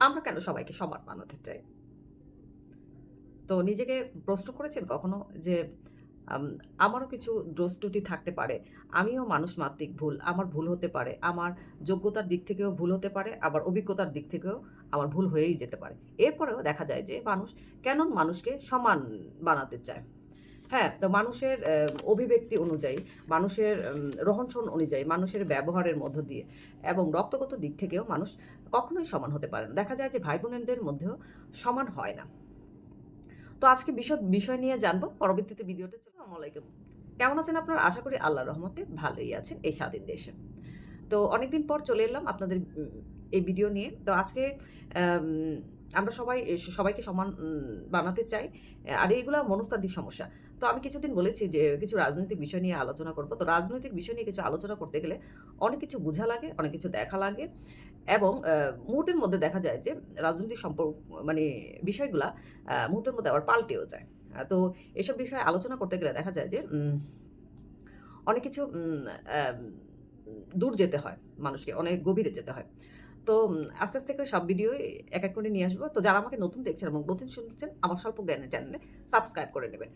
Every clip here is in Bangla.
আমরা কেন সবাইকে সমান বানাতে চাই? তো নিজেকে প্রশ্ন করেছেন কখনো যে আমারও কিছু দোষ থাকতে পারে আমিও মানুষ মাত্রিক ভুল আমার ভুল হতে পারে আমার যোগ্যতার দিক থেকেও ভুল হতে পারে আবার অভিজ্ঞতার দিক থেকেও আমার ভুল হয়েই যেতে পারে। এরপরেও দেখা যায় যে মানুষ কেন মানুষকে সমান বানাতে চায়? হ্যাঁ তো মানুষের অভিব্যক্তি অনুযায়ী মানুষের উম, রহনসহন অনুযায়ী মানুষের ব্যবহারের মধ্য দিয়ে এবং রক্তগত দিক থেকেও মানুষ কখনোই সমান হতে পারে না। দেখা যায় যে ভাই বোনেদের মধ্যেও সমান হয় না। তো আজকে বিশদ বিষয় নিয়ে জানব। পরবর্তীতে ভিডিওতে চলো আসসালামাইকুম কেমন আছেন আপনার? আশা করি আল্লাহর রহমতে ভালোই আছেন এই স্বাধীন দেশে। তো অনেকদিন পর চলে এলাম আপনাদের এই ভিডিও নিয়ে। তো আজকে আমরা সবাই সবাইকে সমান বানাতে চাই। আর এইগুলো মনস্তাত্ত্বিক সমস্যা। তো আমি কিছুদিন বলেছি যে কিছু রাজনৈতিক বিষয় নিয়ে আলোচনা করব। তো রাজনৈতিক বিষয় নিয়ে কিছু আলোচনা করতে গেলে অনেক কিছু বোঝা লাগে, অনেক কিছু দেখা লাগে। এবং মুহূর্তের মধ্যে দেখা যায় যে রাজনৈতিক সম্পর্ক মানে বিষয়গুলা মুহূর্তের মধ্যে আবার পাল্টেও যায়। তো এসব বিষয়ে আলোচনা করতে গেলে দেখা যায় যে অনেক কিছু দূর যেতে হয় মানুষকে, অনেক গভীরে যেতে হয়। তো আস্তে আস্তে করে সব ভিডিও এক এক করে নিয়ে আসব। তো যারা আমাকে নতুন দেখছেন এবং নতুন শুনছেন আমার স্বল্প জ্ঞানের চ্যানেলে সাবস্ক্রাইব করে নেবেন।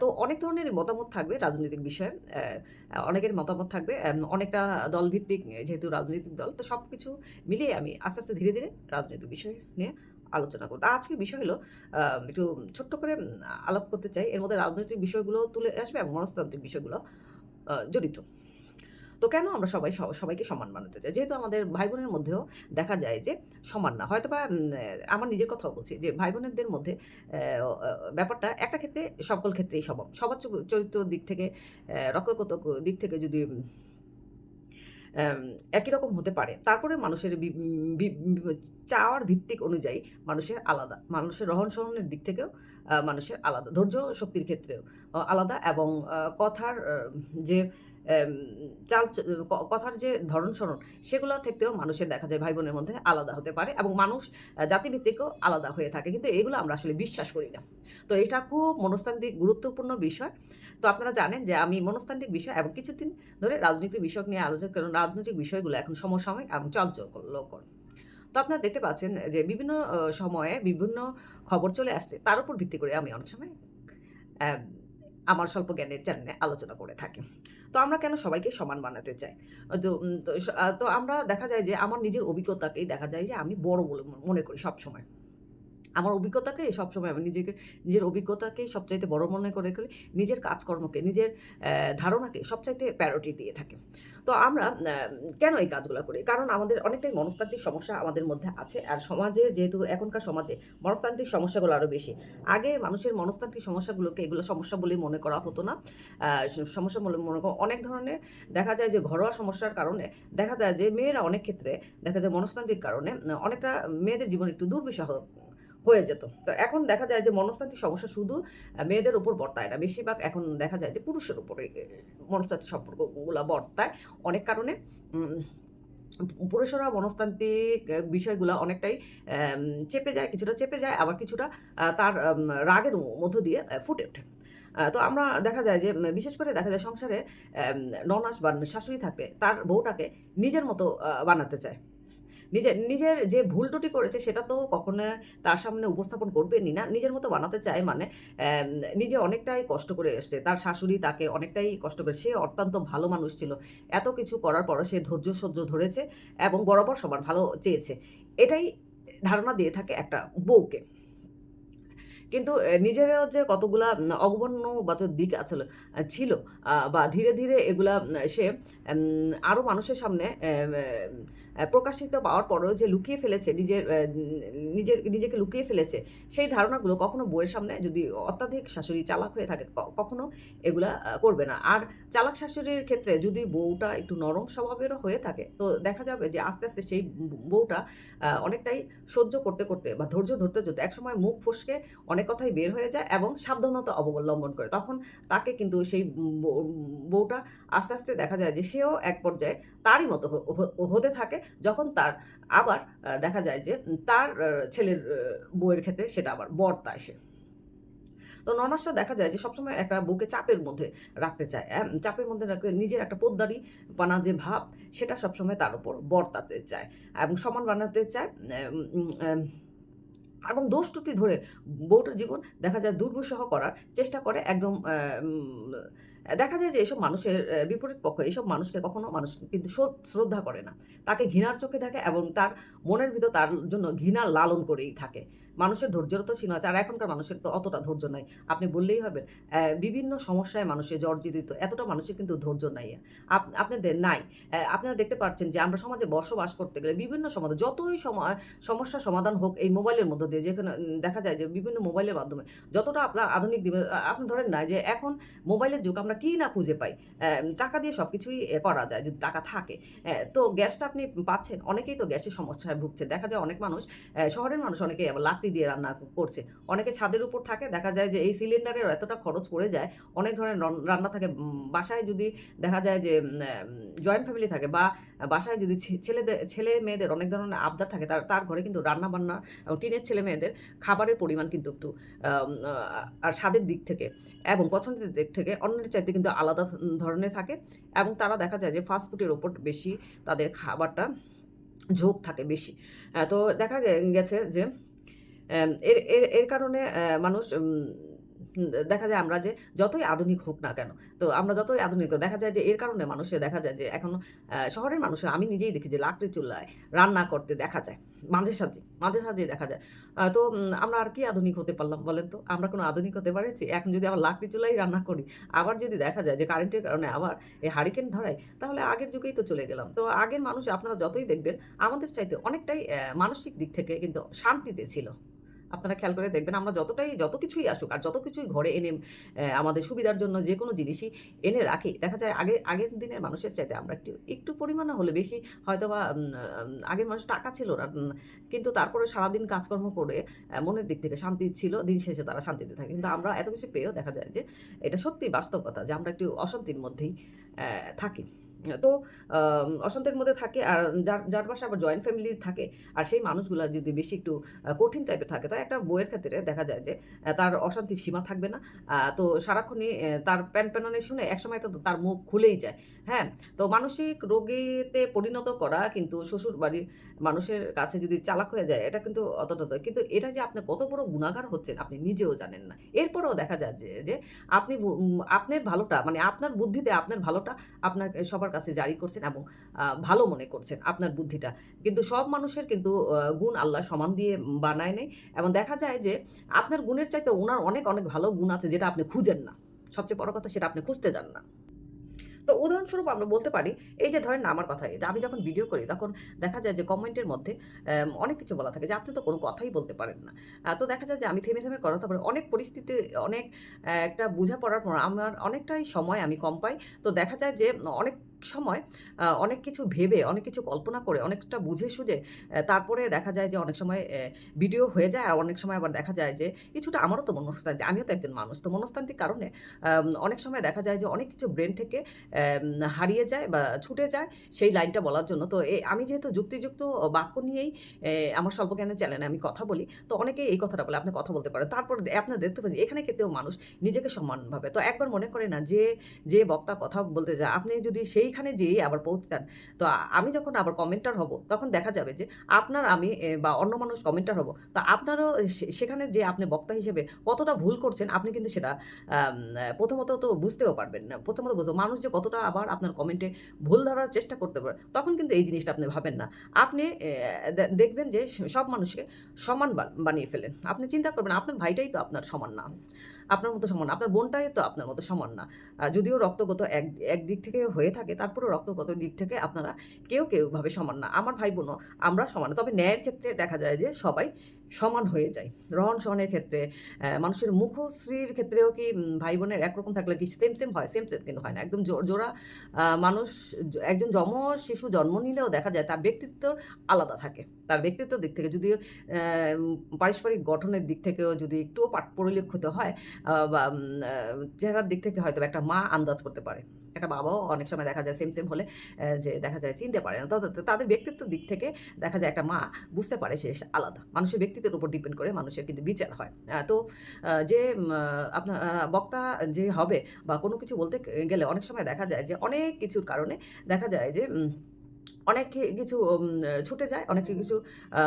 তো অনেক ধরনের মতামত থাকবে রাজনৈতিক বিষয়ে। অনেকের মতামত থাকবে অনেকটা দলভিত্তিক যেহেতু রাজনৈতিক দল, তো সব কিছু মিলিয়ে আমি আস্তে আস্তে ধীরে ধীরে রাজনৈতিক বিষয় নিয়ে আলোচনা করব। আজকে বিষয় হলো একটু ছোট্ট করে আলাপ করতে চাই। এর মধ্যে রাজনৈতিক বিষয়গুলো তুলে আসবে এবং মনস্তান্ত্রিক বিষয়গুলো জড়িত। তো কেন আমরা সবাই সবাইকে সমান বানাতে চাই? যেহেতু আমাদের ভাই বোনের মধ্যেও দেখা যায় যে সমান না। হয়তো বা আমার নিজের কথাও বলছি যে ভাই বোনেদের মধ্যে ব্যাপারটা একটা ক্ষেত্রে সকল ক্ষেত্রেই সমান। সবার চরিত্র দিক থেকে রক্তগত দিক থেকে যদি একই রকম হতে পারে, তারপরে মানুষের চাওয়ার ভিত্তিক অনুযায়ী মানুষের আলাদা, মানুষের রহন সহনের দিক থেকেও মানুষের আলাদা, ধৈর্য শক্তির ক্ষেত্রেও আলাদা এবং কথার যে চাল কথার যে ধরন সরণ, সেগুলো থেকেও মানুষের দেখা যায় ভাই বোনের মধ্যে আলাদা হতে পারে এবং মানুষ জাতিভিত্তিকও আলাদা হয়ে থাকে। কিন্তু এগুলো আমরা আসলে বিশ্বাস করি না। তো এটা খুব মনস্তান্ত্রিক, গুরুত্বপূর্ণ বিষয়। তো আপনারা জানেন যে আমি মনস্তান্ত্রিক বিষয় এবং কিছুদিন ধরে রাজনৈতিক বিষয় নিয়ে আলোচনা কারণ রাজনৈতিক বিষয়গুলো এখন সমসাময়িক এবং চাঞ্চল্যকর তো আপনারা দেখতে পাচ্ছেন যে বিভিন্ন সময়ে বিভিন্ন খবর চলে আসছে। তার উপর ভিত্তি করে আমি অনেক সময় আমার স্বল্প জ্ঞানের চ্যানেলে আলোচনা করে থাকি। তো আমরা কেন সবাইকে সমান বানাতে চাই? তো তো আমরা দেখা যায় যে আমার নিজের অভিজ্ঞতাকেই দেখা যায় যে আমি বড় বলে মনে করি সবসময়। আমার অভিজ্ঞতাকে সবসময় আমি নিজেকে, নিজের অভিজ্ঞতাকেই সবচাইতে বড় মনে করে করি নিজের কাজকর্মকে, নিজের ধারণাকে সবচাইতে প্যারোটি দিয়ে থাকে। তো আমরা কেন এই কাজগুলো করি? কারণ আমাদের অনেকটাই মনস্তাত্ত্বিক সমস্যা আমাদের মধ্যে আছে, আর সমাজে যেহেতু এখনকার সমাজে মনস্তান্ত্রিক সমস্যাগুলো আরও বেশি, আগে মানুষের মনস্তান্ত্রিক সমস্যাগুলোকে এগুলো সমস্যা বলে মনে করা হতো না। সমস্যা বলে মনে করা, অনেক ধরনের দেখা যায় যে ঘরোয়া সমস্যার কারণে দেখা যায় যে মেয়েরা অনেক ক্ষেত্রে দেখা যায় মনস্তান্ত্রিক কারণে, অনেকটা মেয়েদের জীবন একটু দুর্বিষহ হয়ে যেত। তো এখন দেখা যায় যে মনস্তান্ত্রিক সমস্যা শুধু মেয়েদের উপর বর্তায় না বেশিরভাগ এখন দেখা যায় যে পুরুষের উপরে আহ, মনস্তান্ত্রিক সম্পর্কগুলো বর্তায়। অনেক কারণে পুরুষরা মনস্তান্ত্রিক বিষয়গুলো অনেকটাই চেপে যায় কিছুটা চেপে যায় আবার কিছুটা তার রাগের মধ্য দিয়ে ফুটে ওঠে। তো আমরা দেখা যায় যে বিশেষ করে দেখা যায় সংসারে ননাস বা শাশুড়ি থাকলে তার বউটাকে নিজের মতো বানাতে চায়। নিজের নিজের যে ভুল ত্রুটি করেছে সেটা তো কখনো তার সামনে উপস্থাপন করবেনই না। নিজের মতো বানাতে চায় মানে নিজে অনেকটাই কষ্ট করে এসছে। তার শাশুড়ি তাকে অনেকটাই কষ্ট করে সে অত্যন্ত ভালো মানুষ ছিল। এত কিছু করার পরও সে ধৈর্য সহ্য ধরেছে এবং বরাবর সবার ভালো চেয়েছে। এটাই ধারণা দিয়ে থাকে একটা বউকে। কিন্তু নিজেরও যে কতগুলা উম, অগমন্যবাচক দিক আহ, ছিল বা ধীরে ধীরে এগুলা সে আরও মানুষের সামনে প্রকাশিত পাওয়ার পরেও যে লুকিয়ে ফেলেছে, নিজের নিজের, নিজেকে লুকিয়ে ফেলেছে, সেই ধারণাগুলো কখনো বউয়ের সামনে যদি অত্যাধিক শাশুড়ি চালাক হয়ে থাকে কখনো এগুলা করবে না। আর চালাক শাশুড়ির ক্ষেত্রে যদি বউটা একটু নরম স্বভাবেরও হয়ে থাকে, তো দেখা যাবে যে আস্তে আস্তে সেই বউটা অনেকটাই সহ্য করতে করতে বা ধৈর্য ধরতে ধরতে একসময় মুখ ফসকে অনেক কথাই বের হয়ে যায় এবং সাবধানতা অবলম্বন করে। তখন তাকে কিন্তু সেই বউ- বউটা আস্তে আস্তে দেখা যায় যে সেও এক পর্যায়ে তারই মতো হতে থাকে যখন তার, আবার দেখা যায় যে তার ছেলের বউয়ের ক্ষেত্রে সেটা আবার বর্তা আসে তো তো দেখা যায় যে সবসময় একটা বুকে চাপের মধ্যে রাখতে চায়? চাপের মধ্যে রাখতে, নিজের একটা পোদ্দারি পানা যে ভাব, সেটা সবসময় তার উপর বর্তাতে চায় এবং সমান বানাতে চায় এবং দোষ ধরে বউটার জীবন দেখা যায় দুর্বিষহ করার চেষ্টা করে, একদম দেখা যায় যে এসব মানুষের বিপরীত পক্ষ এসব মানুষকে কখনো মানুষ কিন্তু শ্রদ্ধা করে না। তাকে ঘৃণার চোখে থাকে এবং তার মনের ভিতর তার জন্য ঘৃণা লালন করেই থাকে। মানুষের ধৈর্যের তো সীমা আছে, আর এখনকার মানুষের তো অতটা ধৈর্য নাই। আপনি বললেই হবে বিভিন্ন সমস্যায় মানুষের জর্জরিত, এতটা মানুষের কিন্তু ধৈর্য নাই। আপ- আপনাদের নাই। আপনারা দেখতে পাচ্ছেন যে আমরা সমাজে বসবাস করতে গেলে বিভিন্ন সমাজে যতই সময় সমস্যার সমাধান হোক এই মোবাইলের মধ্য দিয়ে, যেখানে দেখা যায় যে বিভিন্ন মোবাইলের মাধ্যমে যতটা আপনার আধুনিক আপনি ধরেন না যে এখন মোবাইলের যুগ আমরা কী না খুঁজে পাই। টাকা দিয়ে সব কিছুই করা যায়, যদি টাকা থাকে। তো গ্যাসটা আপনি পাচ্ছেন, অনেকেই তো গ্যাসের সমস্যায় ভুগছে। দেখা যায় অনেক মানুষ শহরের মানুষ অনেকেই আবার লাকড়ি দিয়ে রান্না করছে। অনেকে ছাদের উপর থাকে, দেখা যায় যে এই সিলিন্ডারের এতটা খরচ পড়ে যায়, অনেক ধরনের রান্না থাকে। বাসায় যদি দেখা যায় যে জয়েন্ট ফ্যামিলি থাকে বা বাসায় যদি ছেলেদের ছেলে মেয়েদের অনেক ধরনের আবদার থাকে, তার তার ঘরে কিন্তু রান্না বান্না টিনের ছেলে মেয়েদের খাবারের পরিমাণ কিন্তু একটু আর স্বাদের দিক থেকে এবং পছন্দের দিক থেকে অন্যের চাইতে কিন্তু আলাদা ধরনের থাকে এবং তারা দেখা যায় যে ফাস্ট ফুডের ওপর বেশি তাদের খাবারটা ঝোঁক থাকে বেশি। তো দেখা গেছে যে এর এর এর কারণে মানুষ দেখা যায় আমরা যে যতই আধুনিক হোক না কেন, তো আমরা যতই আধুনিক দেখা যায় যে এর কারণে মানুষে দেখা যায় যে এখন শহরের মানুষের, আমি নিজেই দেখি যে লাকড়ি চুলায় রান্না করতে দেখা যায়, মাঝে সাঝে মাঝে সাঝে দেখা যায়। তো আমরা আর কি আধুনিক হতে পারলাম বলেন তো? আমরা কোনো আধুনিক হতে পারেছি? এখন যদি আবার লাকড়ি চুলাই রান্না করি, আবার যদি দেখা যায় যে কারেন্টের কারণে আবার এই হারিকেন ধরায়, তাহলে আগের যুগেই তো চলে গেলাম। তো আগের মানুষ আপনারা যতই দেখবেন, আমাদের চাইতে অনেকটাই মানসিক দিক থেকে কিন্তু শান্তিতে ছিল। আপনারা খেয়াল করে দেখবেন, আমরা যতটাই, যত কিছুই আসুক আর যত কিছুই ঘরে এনে আমাদের সুবিধার জন্য যে কোনো জিনিসই এনে রাখি, দেখা যায় আগে, আগের দিনের মানুষের চাইতে আমরা একটু একটু পরিমাণে হলে বেশি হয়তো বা আগের মানুষ টাকা ছিল না কিন্তু তারপরে সারাদিন কাজকর্ম করে মনের দিক থেকে শান্তি ছিল, দিন শেষে তারা শান্তিতে থাকে। কিন্তু আমরা এত কিছু পেয়েও দেখা যায় যে, এটা সত্যি বাস্তবতা যে আমরা একটু অশান্তির মধ্যেই থাকি। তো অশান্তির মধ্যে থাকে আর যার যার বাসা আবার জয়েন্ট ফ্যামিলি থাকে আর সেই মানুষগুলো যদি বেশি একটু কঠিন টাইপের থাকে তো একটা বইয়ের ক্ষেত্রে দেখা যায় যে তার অশান্তির সীমা থাকবে না। তো সারাক্ষণই তার প্যান প্যানানে শুনে একসময় তো তার মুখ খুলেই যায় হ্যাঁ? তো মানসিক রোগীতে পরিণত করা কিন্তু শ্বশুর বাড়ির মানুষের কাছে যদি চালাক হয়ে যায়, এটা কিন্তু অতটা কিন্তু এটা যে আপনি কত বড় গুণাগার হচ্ছেন, আপনি নিজেও জানেন না। এরপরেও দেখা যায় যে যে আপনি আপনার ভালোটা মানে আপনার বুদ্ধিতে আপনার ভালোটা আপনার সবার কাছে জারি করছেন এবং ভালো মনে করছেন আপনার বুদ্ধিটা। কিন্তু সব মানুষের কিন্তু গুণ আল্লাহ সমান দিয়ে বানায় নেই এবং দেখা যায় যে, আপনার গুণের চাইতে ওনার অনেক অনেক ভালো গুণ আছে যেটা আপনি খুঁজেন না। সবচেয়ে বড় কথা সেটা আপনি খুঁজতে যান না। তো উদাহরণস্বরূপ আমরা বলতে পারি, এই যে ধরেন আমার কথাই আমি যখন ভিডিও করি তখন দেখা যায় যে কমেন্টের মধ্যে অনেক কিছু বলা থাকে যে আপনি তো কোনো কথাই বলতে পারেন না। তো দেখা যায় যে আমি থেমে থেমে কথা বলি, অনেক পরিস্থিতি, অনেক একটা বোঝাপড়ার পর আমার অনেকটাই সময় আমি কম পাই। তো দেখা যায় যে অনেক সময় অনেক কিছু ভেবে, অনেক কিছু কল্পনা করে, অনেকটা বুঝে সুঝে তারপরে দেখা যায় যে অনেক সময় ভিডিও হয়ে যায়, আর অনেক সময় আবার দেখা যায় যে কিছুটা আমারও তো মনস্তান্ত্রিক, আমিও তো একজন মানুষ। তো মনস্তান্ত্রিক কারণে অনেক সময় দেখা যায় যে অনেক কিছু ব্রেন থেকে হারিয়ে যায় বা ছুটে যায় সেই লাইনটা বলার জন্য। তো আমি যেহেতু যুক্তিযুক্ত বাক্য নিয়েই আমার স্বল্প জ্ঞানের চ্যানেলে আমি কথা বলি, তো অনেকে এই কথাটা বলে, আপনি কথা বলতে পারেন। তারপর আপনার দেখতে পাচ্ছি এখানে ক্ষেত্রেও মানুষ নিজেকে সম্মান ভাবে তো একবার মনে করে না যে যে বক্তা কথা বলতে যায় আপনি যদি সেইখানে যেয়ে আবার পৌঁছান তো আমি যখন আবার কমেন্টার হব, তখন দেখা যাবে যে আপনার আমি বা অন্য মানুষ কমেন্টার হব। তো আপনারও সেখানে যে আপনি বক্তা হিসেবে কতটা ভুল করছেন, আপনি কিন্তু সেটা প্রথমত তো বুঝতেও পারবেন না। প্রথমত বুঝতে মানুষ যে কতটা আবার আপনার কমেন্টে ভুল ধরার চেষ্টা করতে পারে, তখন কিন্তু এই জিনিসটা আপনি ভাবেন না। আপনি দেখবেন যে সব মানুষকে সমান বানিয়ে ফেলেন। আপনি চিন্তা করবেন, আপনার ভাইটাই তো আপনার সমান না। আপনার মতো সমান আপনার বোনটাই তো আপনার মতো সমান না। যদিও রক্তগত এক এক দিক থেকে হয়ে থাকে, তারপরেও রক্তগত দিক থেকে আপনারা কেউ কেউভাবে সমান না। আমার ভাই বোনও আমরা সমান তবে ন্যায়ের ক্ষেত্রে দেখা যায় যে সবাই সমান হয়ে যায় রহন সহনের ক্ষেত্রে মানুষের মুখশ্রীর ক্ষেত্রেও কি ভাই বোনের একরকম থাকলে কি সেম সেম হয় সেম সেম কিন্তু হয় না একদম জোড়া মানুষ একজন যম শিশু জন্ম নিলেও দেখা যায় তার ব্যক্তিত্ব আলাদা থাকে তার ব্যক্তিত্বের দিক থেকে যদিও পারস্পরিক গঠনের দিক থেকেও যদি একটুও পাঠ পরিলক্ষিত হয় বা চেহারার দিক থেকে হয়তো একটা মা আন্দাজ করতে পারে। একটা বাবাও অনেক সময় দেখা যায় সেম, সেম হলে যে দেখা যায় চিনতে পারে না। তাদের ব্যক্তিত্বের দিক থেকে দেখা যায় একটা মা বুঝতে পারে সে আলাদা। মানুষের ব্যক্তিত্বের উপর ডিপেন্ড করে মানুষের কিন্তু বিচার হয়। তো যে আপনার বক্তা যে হবে বা কোনো কিছু বলতে গেলে অনেক সময় দেখা যায় যে অনেক কিছুর কারণে দেখা যায় যে অনেক কিছু ছুটে যায়। অনেক কিছু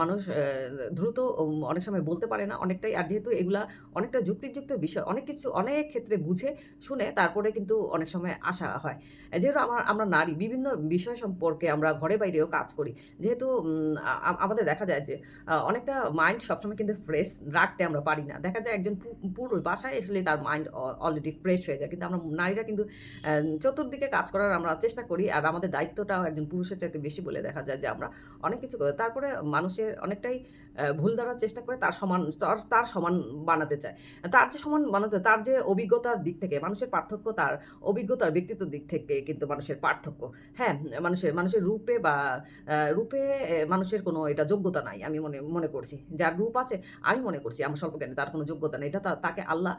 মানুষ দ্রুত অনেক সময় বলতে পারে না। অনেকটাই আর যেহেতু এগুলা অনেকটা যুক্তিযুক্ত বিষয়, অনেক কিছু অনেক ক্ষেত্রে বুঝে শুনে তারপরে কিন্তু অনেক সময় আসা হয়। যেহেতু আমরা আমরা নারী বিভিন্ন বিষয় সম্পর্কে আমরা ঘরে বাইরেও কাজ করি। যেহেতু আমাদের দেখা যায় যে অনেকটা মাইন্ড সবসময় কিন্তু ফ্রেশ রাখতে আমরা পারি না। দেখা যায় একজন পুরুষ বাসায় আসলে তার মাইন্ড অলরেডি ফ্রেশ হয়ে যায়। কিন্তু আমরা নারীরা কিন্তু চতুর্দিকে কাজ করার আমরা চেষ্টা করি। আর আমাদের দায়িত্বটাও একজন পুরুষের চাইতে বেশি বলে দেখা যায় যে আমরা অনেক কিছু। তারপরে মানুষের অনেকটাই ভুল ধরার চেষ্টা করে তার সমান তার তার সমান বানাতে চায়। তার যে সমান বানাতে তার যে অভিজ্ঞতার দিক থেকে মানুষের পার্থক্য তার অভিজ্ঞতার ব্যক্তিত্ব দিক থেকে কিন্তু মানুষের পার্থক্য। হ্যাঁ, মানুষের মানুষের রূপে বা রূপে মানুষের কোনো এটা যোগ্যতা নাই। আমি মনে মনে করছি। যার রূপ আছে আমি মনে করছি আমার স্বল্পজ্ঞানে তার কোনো যোগ্যতা নেই। এটা তাকে আল্লাহ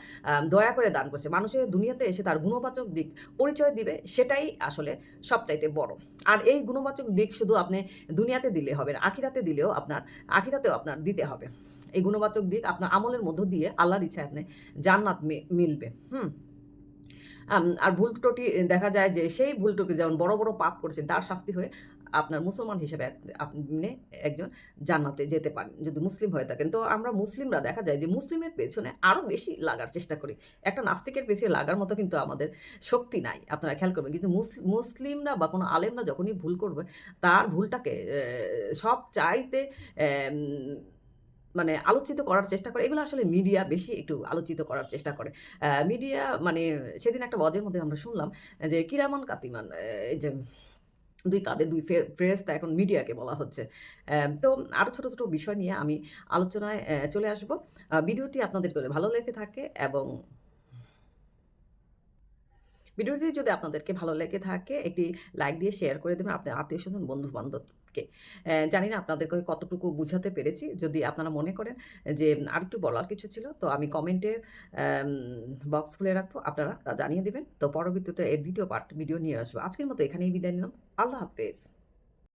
দয়া করে দান করছে। মানুষের দুনিয়াতে এসে তার গুণবাচক দিক পরিচয় দিবে সেটাই আসলে সবচাইতে বড়। আর এই গুণবাচক দিক শুধু আপনি দুনিয়াতে দিলে হবে না। আখিরাতে দিলেও আপনার আখিরাতেও আপনার দিতে হবে। এই গুণবাচক দিক আপনার আমলের মধ্য দিয়ে আল্লাহর ইচ্ছায় আপনি জান্নাত মিলবে। হুম? আর ভুল দেখা যায় যে সেই ভুল যেমন বড়, বড় পাপ করেছেন তার শাস্তি হয়ে আপনার মুসলমান হিসেবে আপনি একজন জান্নাতে যেতে পারেন। যদি মুসলিম হয়ে থাকেন। তো আমরা মুসলিমরা দেখা যায় যে মুসলিমের পেছনে আরও বেশি লাগার চেষ্টা করি। একটা নাস্তিকের পেছনে লাগার মতো কিন্তু আমাদের শক্তি নাই। আপনারা খেয়াল করবেন। কিন্তু মুস মুসলিমরা বা কোনো আলেমরা যখনই ভুল করবে, তার ভুলটাকে সব চাইতে মানে আলোচিত করার চেষ্টা করে। এগুলো আসলে মিডিয়া বেশি একটু আলোচিত করার চেষ্টা করে। মিডিয়া মানে সেদিন একটা ওয়াজের মধ্যে আমরা শুনলাম যে কিরামান কাতিমান এই যে ২ কাঁধে দুই ফে তা এখন মিডিয়াকে বলা হচ্ছে। তো আরও ছোটো ছোটো বিষয় নিয়ে আমি আলোচনায় চলে আসব। ভিডিওটি আপনাদের করে ভালো লেগে থাকে এবং ভিডিওটি যদি আপনাদেরকে ভালো লেগে থাকে, একটি লাইক দিয়ে শেয়ার করে দেবেন আপনার আত্মীয় স্বজন বন্ধু-বান্ধবকে। অ্যা জানি না আপনাদেরকে কতটুকু বুঝাতে পেরেছি। যদি আপনারা মনে করেন যে আর একটু বলার কিছু ছিল, তো আমি কমেন্টে বক্স খুলে রাখব। আপনারা তা জানিয়ে দেবেন তো পরবর্তীতে এর দ্বিতীয় পার্ট, ভিডিও নিয়ে আসব। আজকের মতো এখানেই বিদায় নিলাম। আল্লাহ হাফেজ।